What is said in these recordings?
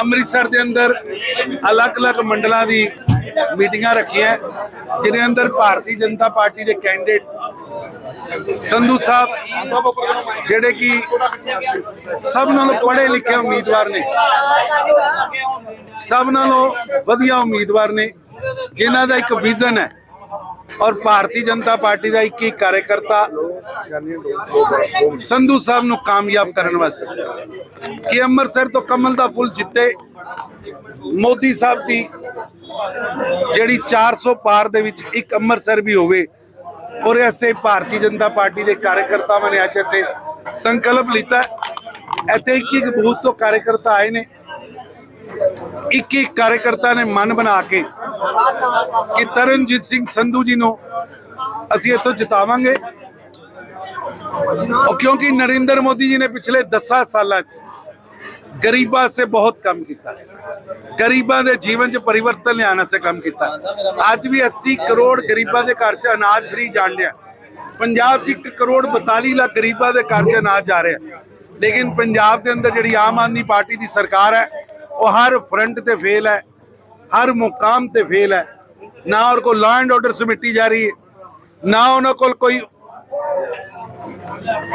ਅੰਮ੍ਰਿਤਸਰ ਦੇ ਅੰਦਰ ਅਲੱਗ-ਅਲੱਗ ਮੰਡਲਾਂ ਦੀ ਮੀਟਿੰਗਾਂ ਰੱਖੀਆਂ। ਜਿਹਦੇ ਅੰਦਰ ਭਾਰਤੀ ਜਨਤਾ ਪਾਰਟੀ ਦੇ ਕੈਂਡੀਡੇਟ ਸੰਧੂ ਸਾਹਿਬ, ਜਿਹੜੇ ਕਿ ਸਭ ਨਾਲੋਂ ਪੜ੍ਹੇ ਲਿਖੇ ਉਮੀਦਵਾਰ ਨੇ। ਸਭ ਨਾਲੋਂ ਵਧੀਆ ਉਮੀਦਵਾਰ ਨੇ, ਜਿਨ੍ਹਾਂ ਦਾ ਇੱਕ ਵਿਜ਼ਨ ਹੈ। ਔਰ ਭਾਰਤੀ ਜਨਤਾ ਪਾਰਟੀ ਦਾ ਇੱਕ ਹੀ ਕਾਰਜਕਰਤਾ ਸੰਧੂ ਸਾਹਿਬ ਨੂੰ ਕਾਮਯਾਬ ਕਰਨ ਵਾਸਤੇ। ਕਿ ਅੰਮ੍ਰਿਤਸਰ ਤੋਂ ਕਮਲ ਦਾ ਫੁੱਲ ਜਿੱਤੇ, ਮੋਦੀ ਸਾਹਿਬ ਦੀ ਜਿਹੜੀ 400 ਪਾਰ ਦੇ ਵਿੱਚ ਇੱਕ ਅੰਮ੍ਰਿਤਸਰ ਵੀ ਹੋਵੇ, ਔਰ ਐਸੇ ਭਾਰਤੀ ਜਨਤਾ ਪਾਰਟੀ ਦੇ ਕਾਰਜਕਰਤਾਵਾਂ ਨੇ ਅੱਜ ਇੱਥੇ ਸੰਕਲਪ ਲਿੱਤਾ। ਇੱਥੇ ਇੱਕ ਇੱਕ ਬੂਥ ਤੋਂ ਕਾਰਜਕਰਤਾ ਆਏ ਨੇ। ਇੱਕ ਇੱਕ ਕਾਰਜਕਰਤਾ ਨੇ ਮਨ ਬਣਾ ਕੇ ਕਿ ਤਰਨਜੀਤ ਸਿੰਘ ਸੰਧੂ ਜੀ ਨੂੰ ਅਸੀਂ ਇੱਥੋਂ ਜਿਤਾਵਾਂਗੇ। और क्योंकि नरेंद्र मोदी जी ने पिछले 10 ਸਾਲਾਂ 'ਚ ਗਰੀਬਾਂ ਸੇ ਬਹੁਤ ਕੰਮ ਕੀਤਾ ਗਰੀਬਾਂ ਦੇ ਜੀਵਨ 'ਚ ਪਰਿਵਰਤਨ ਲਿਆਉਣ ਸੇ ਕੰਮ ਕੀਤਾ ਅੱਜ ਵੀ 80 ਕਰੋੜ ਗਰੀਬਾਂ ਦੇ ਘਰ 'ਚ ਅਨਾਜ ਫ੍ਰੀ ਜਾਣ ਡਿਆ ਪੰਜਾਬ 'ਚ 1 ਕਰੋੜ 42 ਲੱਖ ਗਰੀਬਾਂ ਦੇ ਘਰ 'ਚ ਅਨਾਜ ਜਾ ਰਿਹਾ ਲੇਕਿਨ ਪੰਜਾਬ ਦੇ ਅੰਦਰ ਜਿਹੜੀ ਆਮ ਆਦਮੀ ਪਾਰਟੀ ਦੀ ਸਰਕਾਰ ਹੈ ਉਹ ਹਰ ਫਰੰਟ ਤੇ ਫੇਲ ਹੈ ਹਰ ਮੁਕਾਮ ਤੇ ਫੇਲ ਹੈ ਨਾ ਉਹਨਾਂ ਕੋਲ ਲਾਅ ਐਂਡ ਆਰਡਰ ਸਮਿੱਟੀ ਜਾ ਰਹੀ ਹੈ ਨਾ ਉਹਨਾਂ ਕੋਲ ਕੋਈ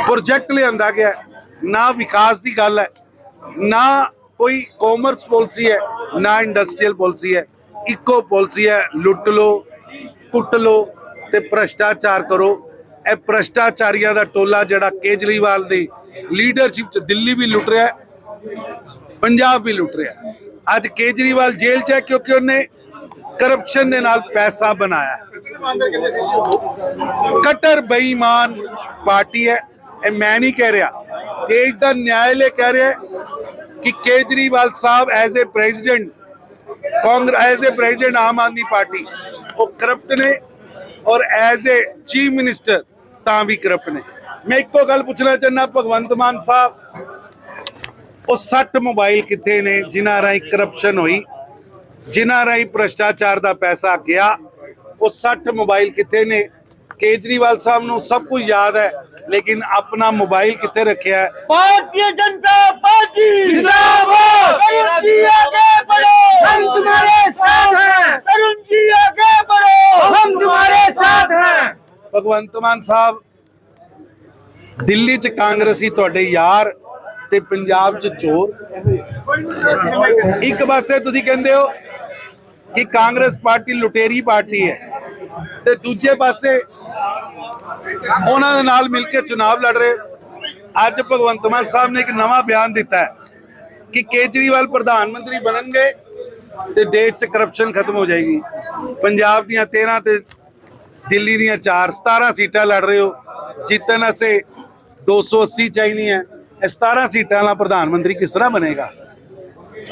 ਪ੍ਰੋਜੈਕਟ ਲਿਆਂਦਾ ਗਿਆ ਨਾ ਵਿਕਾਸ ਦੀ ਗੱਲ ਹੈ, ਨਾ ਕੋਈ ਕਾਮਰਸ ਪਾਲਿਸੀ ਹੈ, ਨਾ ਇੰਡਸਟਰੀਅਲ ਪਾਲਿਸੀ ਹੈ। ਇੱਕੋ ਪਾਲਿਸੀ ਹੈ, ਲੁੱਟ ਲੋ ਕੁੱਟ ਲੋ ਤੇ ਭ੍ਰਸ਼ਟਾਚਾਰ ਕਰੋ। ਇਹ ਭ੍ਰਸ਼ਟਾਚਾਰੀਆਂ ਦਾ ਟੋਲਾ ਜਿਹੜਾ ਕੇਜਰੀਵਾਲ ਦੀ ਲੀਡਰਸ਼ਿਪ ਚ ਦਿੱਲੀ ਵੀ ਲੁੱਟ ਰਿਹਾ ਪੰਜਾਬ ਵੀ ਲੁੱਟ ਰਿਹਾ ਅੱਜ ਕੇਜਰੀਵਾਲ ਜੇਲ੍ਹ 'ਚ ਹੈ ਕਿਉਂਕਿ ਉਹਨੇ ਕਰਪਸ਼ਨ ਦੇ ਨਾਲ ਪੈਸਾ ਬਣਾਇਆ ਕਟਰ ਬੇਈਮਾਨ ਪਾਰਟੀ ਹੈ, ਇਹ ਮੈਂ ਨਹੀਂ ਕਹਿ ਰਿਹਾ। ਦੇਸ਼ ਦਾ ਨਿਆਇਲੇ ਕਹਿ ਰਿਹਾ ਕਿ Kejriwal Sahib as a president Congress as a president Aam Aadmi party, ਉਹ ਕਰਪਟ ਨੇ ਔਰ ਐਜ਼ ਅ ਚੀਫ ਮਿਨਿਸਟਰ ਤਾਂ ਵੀ ਕਰਪਟ ਨੇ। ਮੈਂ ਇੱਕੋ ਗੱਲ ਪੁੱਛਣਾ ਚਾਹੁੰਦਾ, ਭਗਵੰਤ ਮਾਨ ਸਾਹਿਬ, ਉਹ 60 ਮੋਬਾਈਲ ਕਿੱਥੇ ਨੇ, ਜਿਨ੍ਹਾਂ ਰਾਹੀਂ ਕਰਪਸ਼ਨ ਹੋਈ, ਜਿਨ੍ਹਾਂ ਰਾਹੀਂ ਭ੍ਰਸ਼ਟਾਚਾਰ ਦਾ ਪੈਸਾ ਗਿਆ ਉਹ 60 ਮੋਬਾਈਲ ਕਿੱਥੇ ਨੇ? ਕੇਜਰੀਵਾਲ ਸਾਹਿਬ ਨੂੰ ਸਭ ਕੁਝ ਯਾਦ ਹੈ ਲੇਕਿਨ ਆਪਣਾ ਮੋਬਾਈਲ ਕਿੱਥੇ ਰੱਖਿਆ ਹੈ? ਭਾਰਤੀ ਜਨਤਾ ਪਾਰਟੀ! ਜਿੰਦਾਬਾਦ! ਤਰੁਣ ਜੀ ਆਗੇ ਬੜੋ! ਹਮ ਤੁਹਾਡੇ ਸਾਥ ਹੈ! ਭਗਵੰਤ ਮਾਨ ਸਾਹਿਬ ਦਿੱਲੀ 'ਚ ਕਾਂਗਰਸੀ ਤੁਹਾਡੇ ਯਾਰ ਤੇ ਪੰਜਾਬ 'ਚ ਚੋਰ। ਇੱਕ ਪਾਸੇ ਤੁਸੀਂ ਕਹਿੰਦੇ ਹੋ ਕਿ ਕਾਂਗਰਸ ਪਾਰਟੀ ਲੁਟੇਰੀ ਪਾਰਟੀ ਹੈ। ਤੇ ਦੂਜੇ ਪਾਸੇ ਉਹਨਾਂ ਦੇ ਨਾਲ ਮਿਲ ਕੇ ਚੁਣਾਵ ਲੜ ਰਹੇ। ਅੱਜ ਭਗਵੰਤ ਮਾਨ ਸਾਹਿਬ ਨੇ ਇੱਕ ਨਵਾਂ ਬਿਆਨ ਦਿੱਤਾ ਹੈ ਕਿ ਕੇਜਰੀਵਾਲ ਪ੍ਰਧਾਨ ਮੰਤਰੀ ਬਣਨਗੇ ਤੇ ਦੇਸ਼ 'ਚ ਕਰਪਸ਼ਨ ਖਤਮ ਹੋ ਜਾਏਗੀ। ਪੰਜਾਬ ਦੀਆਂ 13 ਤੇ ਦਿੱਲੀ ਦੀਆਂ 4 17 ਸੀਟਾਂ ਲੜ ਰਹੇ ਹੋ। ਜਿੱਤਣ ਅਸੀਂ 280 ਚਾਹੀਦੀਆਂ ਇਹ 17 ਸੀਟਾਂ ਨਾਲ ਪ੍ਰਧਾਨ ਮੰਤਰੀ ਕਿਸ ਤਰ੍ਹਾਂ ਬਣੇਗਾ?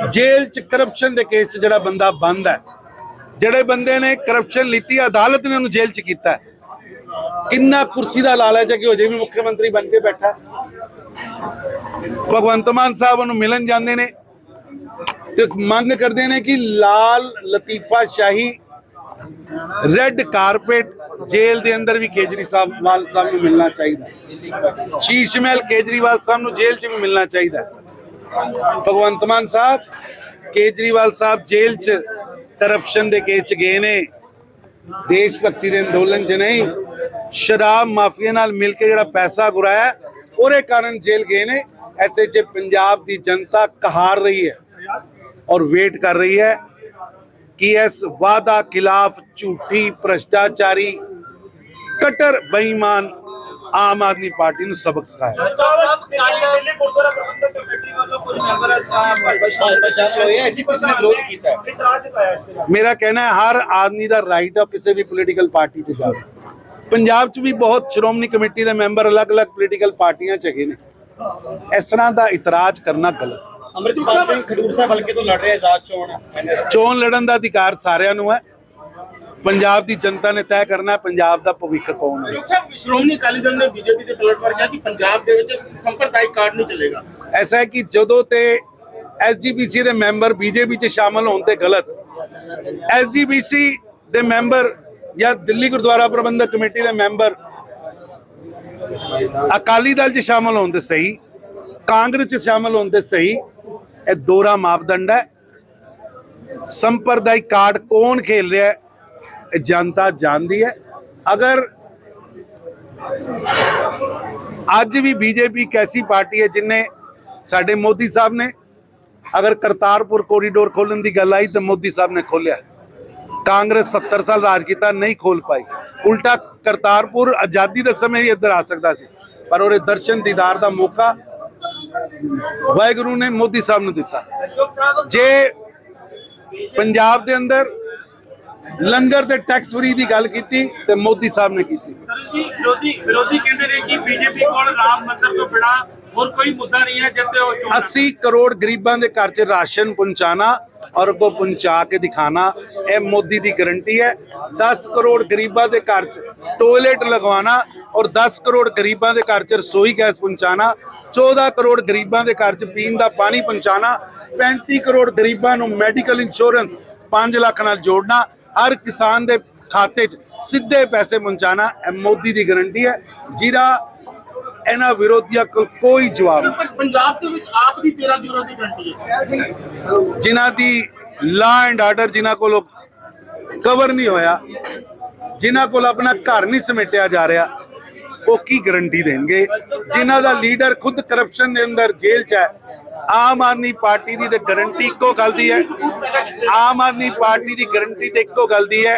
ਜੇਲ੍ਹ 'ਚ ਕਰਪਸ਼ਨ ਦੇ ਕੇਸ 'ਚ ਜਿਹੜਾ ਬੰਦਾ ਬੰਦ ਹੈ ਜਿਹੜੇ ਬੰਦੇ ਨੇ ਕਰਪਸ਼ਨ ਲਿੱਤੀ, ਅਦਾਲਤ ਨੇ ਉਹਨੂੰ ਜੇਲ੍ਹ 'ਚ ਕੀਤਾ ਕਿੰਨਾ ਕੁਰਸੀ ਦਾ ਲਾਲਚ ਹੈ ਕਿ ਹੋ ਜੇ ਵੀ ਮੁੱਖ ਮੰਤਰੀ ਬਣ ਕੇ ਬੈਠਾ ਭਗਵੰਤ ਮਾਨ ਸਾਹਿਬ ਉਹਨੂੰ ਮਿਲਣ ਜਾਂਦੇ ਨੇ। ਤੇ ਮੰਗ ਕਰਦੇ ਨੇ ਕਿ ਲਾਲ ਲਤੀਫਾ ਸ਼ਾਹੀ ਰੈੱਡ ਕਾਰਪੇਟ ਜੇਲ੍ਹ ਦੇ ਅੰਦਰ ਵੀ ਕੇਜਰੀ ਸਾਹਿਬ ਵਾਲ ਸਾਹਿਬ ਨੂੰ ਮਿਲਣਾ ਚਾਹੀਦਾ ਸ਼ੀਸ਼ ਮਹਿਲ ਕੇਜਰੀਵਾਲ ਸਾਹਿਬ ਨੂੰ ਜੇਲ੍ਹ 'ਚ ਵੀ ਮਿਲਣਾ ਚਾਹੀਦਾ ਭਗਵੰਤ ਮਾਨ ਸਾਹਿਬ ਕੇਜਰੀਵਾਲ ਸਾਹਿਬ ਜੇਲ੍ਹ 'ਚ ਕਰਪਸ਼ਨ ਦੇ ਕੇਸ 'ਚ ਗਏ ਨੇ। ਦੇਸ਼ ਭਗਤੀ ਦੇ ਅੰਦੋਲਨ 'ਚ ਨਹੀਂ, ਸ਼ਰਾਬ ਮਾਫੀਆ ਨਾਲ ਮਿਲ ਕੇ ਜਿਹੜਾ ਪੈਸਾ ਗੁਰਾਇਆ, ਉਹਦੇ ਕਾਰਨ ਜੇਲ੍ਹ ਗਏ ਨੇ। ਐਸੇ 'ਚ ਪੰਜਾਬ ਦੀ ਜਨਤਾ ਕਹਾਰ ਰਹੀ ਹੈ ਔਰ ਵੇਟ ਕਰ ਰਹੀ ਹੈ ਕਿ ਇਸ ਵਾਦਾ ਖਿਲਾਫ ਝੂਠੀ ਭ੍ਰਸ਼ਟਾਚਾਰੀ ਕਟਰ ਬੇਈਮਾਨ ਆਮ ਆਦਮੀ ਪਾਰਟੀ ਨੂੰ ਸਬਕ ਸਿਖਾਇਆ। ਦਿੱਲੀ ਗੁਰਦੁਆਰਾ ਪ੍ਰਬੰਧਕ ਕਮੇਟੀ ਵੱਲੋਂ ਕੁਝ ਮੈਂਬਰ ਸ਼ਾਮਲ ਹੋਏ ਐਸੀ ਕਿਸੇ ਨੇ ਵਿਰੋਧ ਕੀਤਾ ਹੈ। ਇਤਰਾਜ਼ ਜਤਾਇਆ ਇਸ ਤੇ ਮੇਰਾ ਕਹਿਣਾ ਹੈ ਹਰ ਆਦਮੀ ਦਾ ਰਾਈਟ ਹੈ ਕਿਸੇ ਵੀ ਪੋਲੀਟੀਕਲ ਪਾਰਟੀ 'ਚ ਜਾਵੇ। ਪੰਜਾਬ 'ਚ ਵੀ ਬਹੁਤ ਸ਼੍ਰੋਮਣੀ ਕਮੇਟੀ ਦੇ ਮੈਂਬਰ ਅਲੱਗ-ਅਲੱਗ ਪੋਲੀਟੀਕਲ ਪਾਰਟੀਆਂ 'ਚ ਹੈਗੇ ਨੇ। ਇਸ ਤਰ੍ਹਾਂ ਦਾ ਇਤਰਾਜ਼ ਕਰਨਾ ਗਲਤ। ਅੰਮ੍ਰਿਤਪਾਲ ਸਿੰਘ ਖਡੂਰ ਸਾਹਿਬ ਹਲਕੇ ਤੋਂ ਲੜ ਰਿਹਾ ਆਜ਼ਾਦ ਚੋਣ ਚੋਣ ਲੜਨ ਦਾ ਅਧਿਕਾਰ ਸਾਰਿਆਂ ਨੂੰ ਹੈ। ਪੰਜਾਬ ਦੀ ਜਨਤਾ ਨੇ ਤੈਅ ਕਰਨਾ ਹੈ ਪੰਜਾਬ ਦਾ ਭਵਿੱਖ ਕੌਣ ਹੈ? ਸਾਹਿਬ ਸ਼੍ਰੋਮਣੀ ਅਕਾਲੀ ਦਲ ਨੇ ਬੀਜੇਪੀ ਦੇ ਪਲਟਵਾਰ ਕਿਹਾ ਕਿ ਪੰਜਾਬ ਦੇ ਵਿੱਚ ਸੰਪਰਦਾਇਕ ਕਾਰਡ ਨਹੀਂ ਚੱਲੇਗਾ। ਐਸਾ ਹੈ ਕਿ ਜਦੋਂ ਤੇ ਐਸਜੀਪੀਸੀ ਦੇ ਮੈਂਬਰ ਬੀਜੇਪੀ 'ਚ ਸ਼ਾਮਲ ਹੋਣ ਤੇ ਗਲਤ ਐਸਜੀਪੀਸੀ ਦੇ ਮੈਂਬਰ ਜਾਂ ਦਿੱਲੀ ਗੁਰਦੁਆਰਾ ਪ੍ਰਬੰਧਕ ਕਮੇਟੀ ਦੇ ਮੈਂਬਰ ਅਕਾਲੀ ਦਲ 'ਚ ਸ਼ਾਮਲ ਹੋਣ ਤੇ ਸਹੀ ਕਾਂਗਰਸ 'ਚ ਸ਼ਾਮਲ ਹੋਣ ਤੇ ਸਹੀ ਇਹ ਦੋਹਰਾ ਮਾਪਦੰਡ ਹੈ। ਸੰਪਰਦਾਇਕ ਕਾਰਡ ਕੌਣ ਖੇਲ ਰਿਹਾ ਹੈ? ਜਨਤਾ ਜਾਣਦੀ ਹੈ। ਅਗਰ ਅੱਜ ਵੀ ਬੀਜੇਪੀ ਇੱਕ ਐਸੀ ਪਾਰਟੀ ਹੈ ਜਿਨੇ ਸਾਡੇ ਮੋਦੀ ਸਾਹਿਬ ਨੇ ਅਗਰ ਕਰਤਾਰਪੁਰ ਕੋਰੀਡੋਰ ਖੋਲਣ ਦੀ ਗੱਲ ਆਈ ਤਾਂ ਮੋਦੀ ਸਾਹਿਬ ਨੇ ਖੋਲਿਆ ਕਾਂਗਰਸ 70 ਸਾਲ ਰਾਜ ਕੀਤਾ, ਨਹੀਂ ਖੋਲ ਪਾਈ। ਉਲਟਾ ਕਰਤਾਰਪੁਰ ਆਜ਼ਾਦੀ ਦੇ ਸਮੇਂ ਵੀ ਇੱਧਰ ਆ ਸਕਦਾ ਸੀ, ਪਰ ਉਹਦੇ ਦਰਸ਼ਨ ਦੀਦਾਰ ਦਾ ਮੌਕਾ ਵਾਹਿਗੁਰੂ ਨੇ ਮੋਦੀ ਸਾਹਿਬ ਨੂੰ ਦਿੱਤਾ। ਜੇ ਪੰਜਾਬ ਦੇ ਅੰਦਰ ਲੰਗਰ ਤੇ ਟੈਕਸ ਫਰੀ ਦੀ ਗੱਲ ਕੀਤੀ ਤੇ ਮੋਦੀ ਸਾਹਿਬ ਨੇ ਕੀਤੀ। ਜੀ ਵਿਰੋਧੀ ਵਿਰੋਧੀ ਕਹਿੰਦੇ ਨੇ ਕਿ ਬੀਜੇਪੀ ਕੋਲ ਰਾਮ ਮੰਦਰ ਤੋਂ ਬਿਨਾ ਹੋਰ ਕੋਈ ਮੁੱਦਾ ਨਹੀਂ ਹੈ ਜਦ ਤੇ ਉਹ ਚੋਣ 80 ਕਰੋੜ ਗਰੀਬਾਂ ਦੇ ਘਰ 'ਚ ਰਾਸ਼ਨ ਪਹੁੰਚਾਣਾ ਔਰ ਉਹ ਪਹੁੰਚਾ ਕੇ ਦਿਖਾਣਾ ਇਹ ਮੋਦੀ ਦੀ ਗਾਰੰਟੀ ਹੈ। 10 ਕਰੋੜ ਗਰੀਬਾਂ ਦੇ ਘਰ 'ਚ ਟਾਇਲਟ ਲਗਵਾਉਣਾ ਔਰ 10 ਕਰੋੜ ਗਰੀਬਾਂ ਦੇ ਘਰ 'ਚ ਰਸੋਈ ਗੈਸ ਪਹੁੰਚਾਣਾ 14 ਕਰੋੜ ਗਰੀਬਾਂ ਦੇ ਘਰ 'ਚ ਪੀਣ ਦਾ ਪਾਣੀ ਪਹੁੰਚਾਣਾ 35 ਕਰੋੜ ਗਰੀਬਾਂ ਨੂੰ ਮੈਡੀਕਲ ਇੰਸ਼ੋਰੈਂਸ 5 ਲੱਖ ਨਾਲ ਜੋੜਨਾ ਹਰ ਕਿਸਾਨ ਦੇ ਖਾਤੇ 'ਚ ਸਿੱਧੇ ਪੈਸੇ ਪਹੁੰਚਾਣਾ ਮੋਦੀ ਦੀ ਗਾਰੰਟੀ ਹੈ। ਜਿਹਦਾ ਇਹਨਾਂ ਵਿਰੋਧੀਆਂ ਕੋਲ ਕੋਈ ਜਵਾਬ ਨਹੀਂ। ਪੰਜਾਬ ਦੇ ਵਿੱਚ ਆਪ ਦੀ 13 ਜੂਰਾਂ ਦੀ ਗਰੰਟੀ ਹੈ। ਜਿਨ੍ਹਾਂ ਦੀ ਲਾ ਐਂਡ ਆਰਡਰ ਜਿਨ੍ਹਾਂ ਕੋਲ ਕਵਰ ਨਹੀਂ ਹੋਇਆ ਜਿਨ੍ਹਾਂ ਕੋਲ ਆਪਣਾ ਘਰ ਨਹੀਂ ਸਮੇਟਿਆ ਜਾ ਰਿਹਾ ਉਹ ਕੀ ਗਾਰੰਟੀ ਦੇਣਗੇ? ਜਿਨ੍ਹਾਂ ਦਾ ਲੀਡਰ ਖੁਦ ਕਰਪਸ਼ਨ ਦੇ ਅੰਦਰ ਜੇਲ੍ਹ 'ਚ ਹੈ ਆਮ ਆਦਮੀ ਪਾਰਟੀ ਦੀ ਤੇ ਗਾਰੰਟੀ ਇੱਕੋ ਗੱਲ ਦੀ ਹੈ। ਆਮ ਆਦਮੀ ਪਾਰਟੀ ਦੀ ਗਾਰੰਟੀ ਤੇ ਇੱਕੋ ਗੱਲ ਦੀ ਹੈ।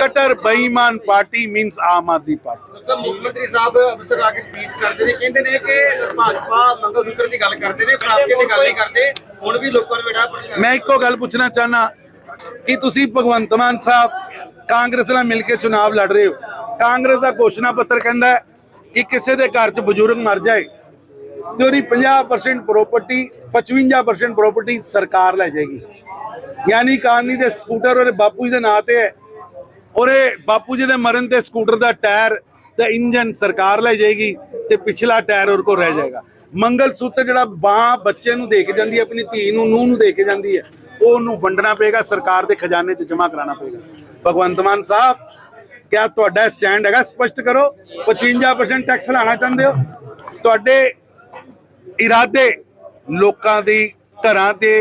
ਕਟਰ ਬੇਈਮਾਨ party means Aam Aadmi party. Sir ਮੁੱਖ ਮੰਤਰੀ ਸਾਹਿਬ ਅੰਮ੍ਰਿਤਸਰ ਆ ਕੇ ਸਪੀਚ ਕਰਦੇ ਨੇ ਕਹਿੰਦੇ ਨੇ ਕਿ ਭਾਜਪਾ ਮੰਗਲ ਸੂਤਰ ਦੀ ਗੱਲ ਕਰਦੇ ਨੇ ਫਰਾਕੇ ਦੀ ਗੱਲ ਨਹੀਂ ਕਰਦੇ। ਹੁਣ ਵੀ ਲੋਕਾਂ ਨੂੰ ਭੜਕਾ ਮੈਂ ਇੱਕੋ ਗੱਲ ਪੁੱਛਣਾ ਚਾਹਨਾ ਕਿ ਤੁਸੀਂ ਭਗਵੰਤ ਮਾਨ ਸਾਹਿਬ ਕਾਂਗਰਸ ਨਾਲ ਮਿਲ ਕੇ ਚੁਣਾਵ ਲੜ ਰਹੇ ਹੋ। ਕਾਂਗਰਸ ਦਾ ਘੋਸ਼ਣਾ ਪੱਤਰ ਕਹਿੰਦਾ ਕਿ ਕਿਸੇ ਦੇ ਘਰ 'ਚ ਬਜ਼ੁਰਗ ਮਰ ਜਾਏ ਤੇ ਉਹਦੀ 50% ਪ੍ਰਾਪਰਟੀ 55% ਪ੍ਰਾਪਰਟੀ ਸਰਕਾਰ ਲੈ ਜਾਏਗੀ। ਯਾਨੀ ਕਾਨੀ ਦੇ ਸਕੂਟਰ, ਉਹਦੇ ਬਾਪੂ ਜੀ ਦੇ ਨਾਂ ਤੇ ਹੈ। ਉਹਦੇ ਬਾਪੂ ਜੀ ਦੇ ਮਰਨ ਤੇ ਸਕੂਟਰ ਦਾ ਟਾਇਰ ਤੇ ਇੰਜਨ ਸਰਕਾਰ ਲੈ ਜਾਏਗੀ ਤੇ ਪਿਛਲਾ ਟਾਇਰ ਉਹਦੇ ਕੋਲ ਰਹਿ ਜਾਏਗਾ। ਮੰਗਲ ਸੂਤਰ ਜਿਹੜਾ ਬਾਹ ਬੱਚੇ ਨੂੰ ਦੇ ਕੇ ਜਾਂਦੀ ਹੈ, ਆਪਣੀ ਧੀ ਨੂੰ, ਨੂੰਹ ਨੂੰ ਦੇ ਕੇ ਜਾਂਦੀ ਹੈ ਉਹ ਉਹਨੂੰ ਵੰਡਣਾ ਪਏਗਾ, ਸਰਕਾਰ ਦੇ ਖਜ਼ਾਨੇ 'ਚ ਜਮ੍ਹਾਂ ਕਰਾਉਣਾ ਪਏਗਾ। ਭਗਵੰਤ ਮਾਨ ਸਾਹਿਬ, ਕਿਆ ਤੁਹਾਡਾ ਸਟੈਂਡ ਹੈਗਾ? ਸਪਸ਼ਟ ਕਰੋ। 55% ਟੈਕਸ ਲਾਣਾ ਚਾਹੁੰਦੇ ਹੋ? ਤੁਹਾਡੇ ਇਰਾਦੇ ਲੋਕਾਂ ਦੀ ਘਰਾਂ ਦੇ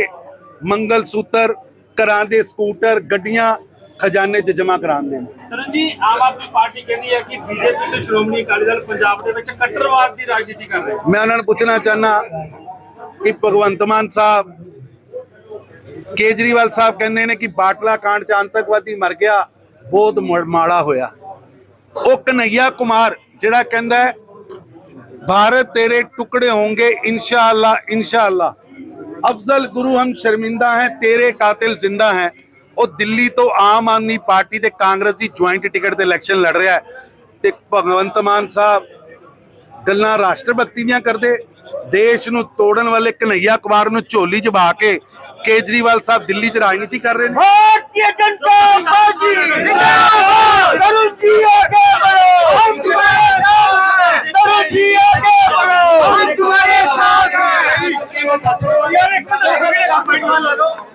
ਮੰਗਲ ਸੂਤਰ ਘਰਾਂ ਦੇ ਸਕੂਟਰ ਗੱਡੀਆਂ ਖਜ਼ਾਨੇ 'ਚ ਜਮ੍ਹਾਂ ਕਰਾਉਣ ਦੇ ਨੇ। ਤਰੁਣ ਜੀ ਆਮ ਆਦਮੀ ਪਾਰਟੀ ਕਹਿੰਦੀ ਹੈ ਕਿ ਬੀਜੇਪੀ ਤੇ ਸ਼੍ਰੋਮਣੀ ਅਕਾਲੀ ਦਲ ਪੰਜਾਬ ਦੇ ਵਿੱਚ ਕੱਟੜਵਾਦ ਦੀ ਰਾਜਨੀਤੀ ਕਰ ਰਹੇ ਮੈਂ ਉਹਨਾਂ ਨੂੰ ਪੁੱਛਣਾ ਚਾਹਨਾ ਕਿ ਭਗਵੰਤ ਮਾਨ ਸਾਹਿਬ ਕੇਜਰੀਵਾਲ ਸਾਹਿਬ ਕਹਿੰਦੇ ਨੇ ਕਿ ਬਾਟਲਾ ਕਾਂਡ ਚ ਆਤੰਕਵਾਦੀ ਮਰ ਗਿਆ ਬਹੁਤ ਮਾੜਾ ਹੋਇਆ। ਉਹ ਕਨਈਆ ਕੁਮਾਰ ਜਿਹੜਾ ਕਹਿੰਦਾ भारत तेरे टुकड़े होंगे इंशाअल्लाह इंशाअल्लाह अफजल गुरु हम शर्मिंदा हैं तेरे कातिल जिंदा हैं ਉਹ ਦਿੱਲੀ ਤੋਂ ਆਮ ਆਦਮੀ ਪਾਰਟੀ ਤੇ ਕਾਂਗਰਸ ਦੀ ਜੁਆਇੰਟ ਟਿਕਟ ਤੇ ਇਲੈਕਸ਼ਨ ਲੜ ਰਿਹਾ ਹੈ ਤੇ ਭਗਵੰਤ ਮਾਨ ਸਾਹਿਬ ਗੱਲਾਂ ਰਾਸ਼ਟਰ ਭਗਤੀ ਦੀਆਂ ਕਰਦੇ ਦੇਸ਼ ਨੂੰ ਤੋੜਨ ਵਾਲੇ ਕਨਈਆ ਕੁਮਾਰ ਨੂੰ ਝੋਲੀ 'ਚ ਪਾ ਕੇ ਕੇਜਰੀਵਾਲ ਸਾਹਿਬ ਦਿੱਲੀ 'ਚ ਰਾਜਨੀਤੀ ਕਰ ਰਹੇ ਨੇ भारतीय जनता पार्टी जिंदाबाद तरुण जी आगे बढ़ो हम तुम्हारे साथ हैं तरुण जी आगे बढ़ो हम तुम्हारे साथ हैं यार एक मिनट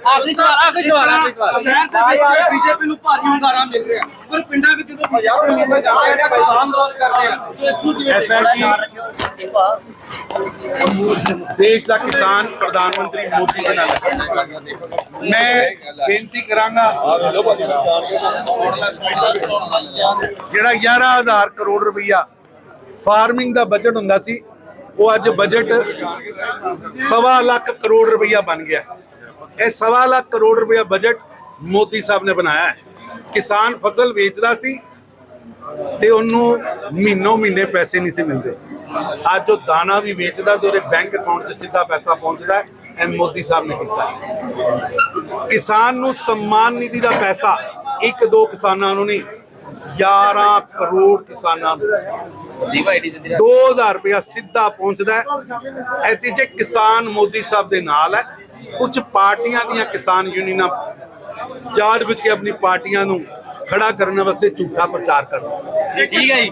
ਆਖਰੀ ਸਵਾਲ ਆਖਰੀ ਸਵਾਲ ਆਖਰੀ ਸਵਾਲ ਸ਼ਹਿਰ ਦੇ ਵਿੱਚ ਬੀਜੇਪੀ ਨੂੰ ਭਾਰੀ ਹੁੰਗਾਰਾ ਮਿਲ ਰਿਹਾ ਪਰ ਪਿੰਡਾਂ ਵਿੱਚ ਜਦੋਂ ਪੰਜਾਬ ਦੇ ਲੋਕ ਜਾਂਦੇ ਨੇ ਕਿਸਾਨ ਵਿਰੋਧ ਕਰਦੇ ਆ ਤੇ ਇਸ ਨੂੰ ਕਿਵੇਂ ਐਸਾ ਹੈ ਕਿ ਦੇਸ਼ ਦਾ ਕਿਸਾਨ ਪ੍ਰਧਾਨ ਮੰਤਰੀ ਮੋਦੀ ਦੇ ਨਾਲ ਹੈ। ਮੈਂ ਬੇਨਤੀ ਕਰਾਂਗਾ ਜਿਹੜਾ 11000 ਕਰੋੜ ਰੁਪਈਆ ਫਾਰਮਿੰਗ ਦਾ ਬਜਟ ਹੁੰਦਾ ਸੀ, ਉਹ ਅੱਜ ਬਜਟ ਸਵਾ ਲੱਖ ਕਰੋੜ ਰੁਪਈਆ ਬਣ ਗਿਆ। ਇਹ ਸਵਾ ਲੱਖ ਕਰੋੜ ਰੁਪਈਆ ਬਜਟ ਮੋਦੀ ਸਾਹਿਬ ਨੇ ਬਣਾਇਆ ਹੈ। ਕਿਸਾਨ ਫਸਲ ਵੇਚਦਾ ਸੀ ਤੇ ਉਹਨੂੰ ਮਹੀਨੋ ਮਹੀਨੇ ਪੈਸੇ ਨਹੀਂ ਸੀ ਮਿਲਦੇ। ਅੱਜ ਉਹ ਦਾਣਾ ਵੀ ਵੇਚਦਾ ਤੇ ਉਹਦੇ ਬੈਂਕ ਅਕਾਊਂਟ 'ਚ ਸਿੱਧਾ ਪੈਸਾ ਪਹੁੰਚਦਾ ਹੈ, ਇਹ ਮੋਦੀ ਸਾਹਿਬ ਨੇ ਕੀਤਾ ਕਿਸਾਨ ਨੂੰ ਸਨਮਾਨ ਨਿਧੀ ਦਾ ਪੈਸਾ ਇੱਕ ਦੋ ਕਿਸਾਨਾਂ ਨੂੰ ਨਹੀਂ 11 ਕਰੋੜ ਕਿਸਾਨਾਂ ਨੂੰ। 2000 ਰੁਪਇਆ ਸਿੱਧਾ ਪਹੁੰਚਦਾ ਹੈ। ਐਸੀ ਜੇ ਕਿਸਾਨ ਮੋਦੀ ਸਾਹਿਬ ਦੇ ਨਾਲ ਹੈ। ਕੁਝ ਪਾਰਟੀਆਂ ਦੀਆਂ ਕਿਸਾਨ ਯੂਨੀਅਨਾਂ ਜਾੜ ਵਿੱਚ ਕੇ ਆਪਣੀ ਪਾਰਟੀਆਂ ਨੂੰ ਖੜਾ ਕਰਨ ਵਾਸਤੇ ਝੂਠਾ ਪ੍ਰਚਾਰ ਕਰ ਠੀਕ ਹੈ ਜੀ।